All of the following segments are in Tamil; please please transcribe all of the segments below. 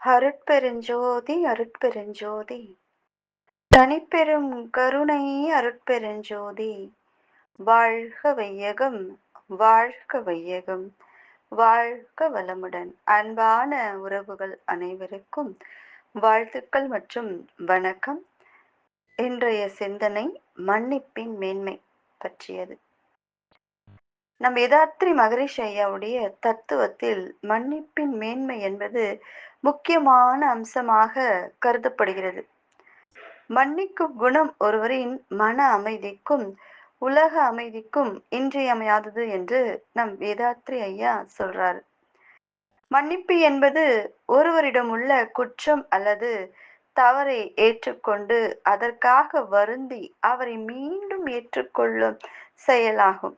அருட்பெருஞ்சோதி அருட்பெருஞ்சோதி. தனிப்பெரும் கருணை அருட்பெருஞ்சோதி. வாழ்க வையகம் வாழ்க வையகம். வாழ்க வளமுடன். அன்பான உறவுகள் அனைவருக்கும் வாழ்த்துக்கள் மற்றும் வணக்கம். இன்றைய சிந்தனை மன்னிப்பின் மேன்மை பற்றியது. நம் வேதாத்ரி மகரிஷ் ஐயாவுடைய தத்துவத்தில் மன்னிப்பின் மேன்மை என்பது முக்கியமான அம்சமாக கருதப்படுகிறது. மன்னிக்கும் குணம் ஒருவரின் மன அமைதிக்கும் உலக அமைதிக்கும் இன்றியமையாதது என்று நம் வேதாத்ரி ஐயா சொல்றாரு. மன்னிப்பு என்பது ஒருவரிடம் உள்ள குற்றம் அல்லது தவறை ஏற்றுக்கொண்டு அதற்காக வருந்தி அவரை மீண்டும் ஏற்றுக்கொள்ளும் செயலாகும்.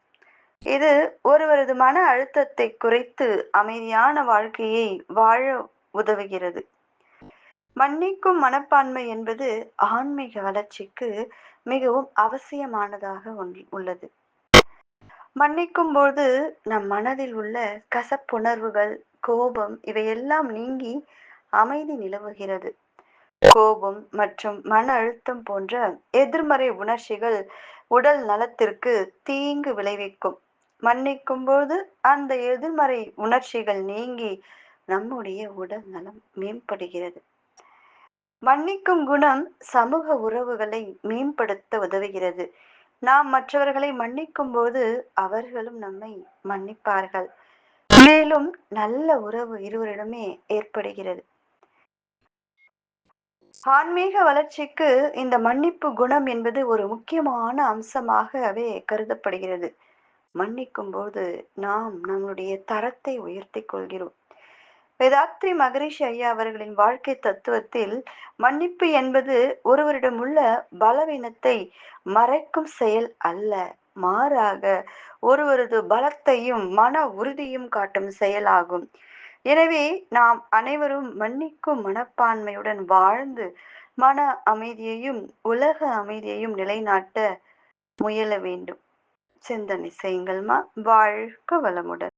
இது ஒருவரது மன அழுத்தத்தை குறைத்து அமைதியான வாழ்க்கையை வாழ உதவுகிறது. மன்னிக்கும் மனப்பான்மை என்பது ஆன்மீக வளர்ச்சிக்கு மிகவும் அவசியமானதாக உள்ளது. மன்னிக்கும் போது நம் மனதில் உள்ள கசப்புணர்வுகள் கோபம் இவையெல்லாம் நீங்கி அமைதி நிலவுகிறது. கோபம் மற்றும் மன அழுத்தம் போன்ற எதிர்மறை உணர்ச்சிகள் உடல் நலத்திற்கு தீங்கு விளைவிக்கும். மன்னிக்கும் போது அந்த எதிர்மறை உணர்ச்சிகள் நீங்கி நம்முடைய உடல் நலம் மேம்படுகிறது. மன்னிக்கும் குணம் சமூக உறவுகளை மேம்படுத்த உதவுகிறது. நாம் மற்றவர்களை மன்னிக்கும் போது அவர்களும் நம்மை மன்னிப்பார்கள். மேலும் நல்ல உறவு இருவரிடமே ஏற்படுகிறது. ஆன்மீக வளர்ச்சிக்கு இந்த மன்னிப்பு குணம் என்பது ஒரு முக்கியமான அம்சமாகவே கருதப்படுகிறது. மன்னிக்கும் போது நாம் நம்முடைய தரத்தை உயர்த்தி கொள்கிறோம். வேதாத்ரி மகரிஷி ஐயா அவர்களின் வாழ்க்கை தத்துவத்தில் மன்னிப்பு என்பது ஒருவரிடம் உள்ள பலவீனத்தை மறைக்கும் செயல் அல்ல. மாறாக ஒருவரது பலத்தையும் மன உறுதியும் காட்டும் செயலாகும். எனவே நாம் அனைவரும் மன்னிக்கும் மனப்பான்மையுடன் வாழ்ந்து மன அமைதியையும் உலக அமைதியையும் நிலைநாட்ட முயல வேண்டும். சிந்தனை செய்யுங்கள்மா வாழ்க வளமுடன்.